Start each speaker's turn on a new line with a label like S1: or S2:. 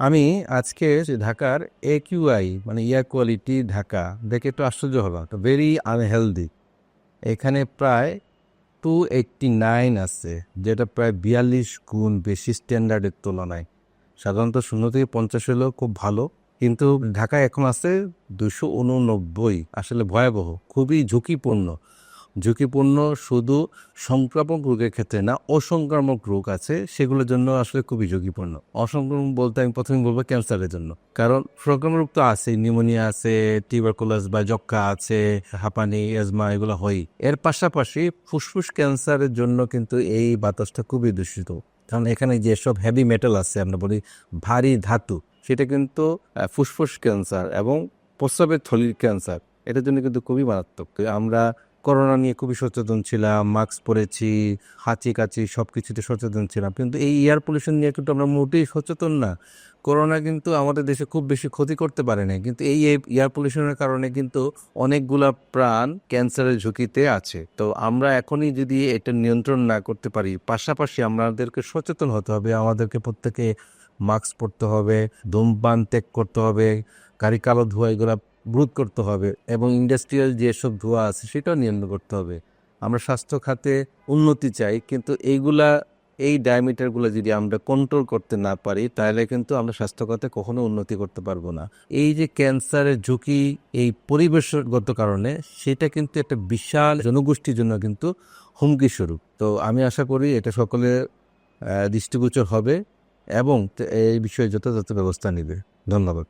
S1: আমি আজকে ঢাকার এ কিউআই মানে এয়ার কোয়ালিটি ঢাকা, দেখে একটু আশ্চর্য হলাম। তো ভেরি আনহেলদি এখানে প্রায় টু এইটটি নাইন আছে, যেটা প্রায় বিয়াল্লিশ গুণ বেশি স্ট্যান্ডার্ডের তুলনায়। সাধারণত শূন্য থেকে পঞ্চাশ হলেও খুব ভালো, কিন্তু ঢাকায় এখন আছে দুশো উননব্বই, আসলে ভয়াবহ, খুবই ঝুঁকিপূর্ণ। ঝুঁকিপূর্ণ, শুধু সংক্রামক রোগের ক্ষেত্রে না, অসংক্রামক রোগ আছে, সেগুলোর জন্য আসলে খুবই ঝুঁকিপূর্ণ। অসংক্রামক বলতে আমি প্রথমে বলব ক্যান্সারের জন্য। কারণ সংক্রামক রোগ তো আছে নিউমোনিয়া আছে টিউবারকুলাস বা যক্কা আছে, হাঁপানি, এজমা, এগুলো হয় এর পাশাপাশি ফুসফুস ক্যান্সারের জন্য কিন্তু এই বাতাসটা খুবই দূষিত। কারণ এখানে যেসব হেভি মেটাল আছে, আমরা বলি ভারী ধাতু, সেটা কিন্তু ফুসফুস ক্যান্সার এবং প্রস্রাবের থলির ক্যান্সার, এটার জন্য কিন্তু খুবই মারাত্মক। আমরা করোনা নিয়ে খুবই সচেতন ছিলাম, মাস্ক পরেছি, হাঁচি কাচি সব কিছুতে সচেতন ছিলাম। কিন্তু এই এয়ার পলিউশন নিয়ে কিন্তু আমরা মোটেই সচেতন না। করোনা কিন্তু আমাদের দেশে খুব বেশি ক্ষতি করতে পারে না কিন্তু এই এয়ার পলিউশনের কারণে কিন্তু অনেকগুলা প্রাণ ক্যান্সারের ঝুঁকিতে আছে। তো আমরা এখনই যদি এটা নিয়ন্ত্রণ না করতে পারি, পাশাপাশি আমাদেরকে সচেতন হতে হবে, আমাদেরকে প্রত্যেকে মাস্ক পরতে হবে, ধূমপান ত্যাগ করতে হবে, গাড়ি কালো ধোঁয়া এগুলো রোধ করতে হবে এবং ইন্ডাস্ট্রিয়াল যেসব ধোঁয়া আছে সেটাও নিয়ন্ত্রণ করতে হবে। আমরা স্বাস্থ্য খাতে উন্নতি চাই, কিন্তু এইগুলা, এই ডায়ামিটারগুলো যদি আমরা কন্ট্রোল করতে না পারি, তাহলে কিন্তু আমরা স্বাস্থ্য খাতে কখনো উন্নতি করতে পারব না। এই যে ক্যান্সারের ঝুঁকি এই পরিবেশগত কারণে, সেটা কিন্তু একটা বিশাল জনগোষ্ঠীর জন্য কিন্তু হুমকি স্বরূপ তো আমি আশা করি এটা সকলে দৃষ্টিগোচর হবে এবং এই বিষয়ে যথাযথ ব্যবস্থা নেবে। ধন্যবাদ।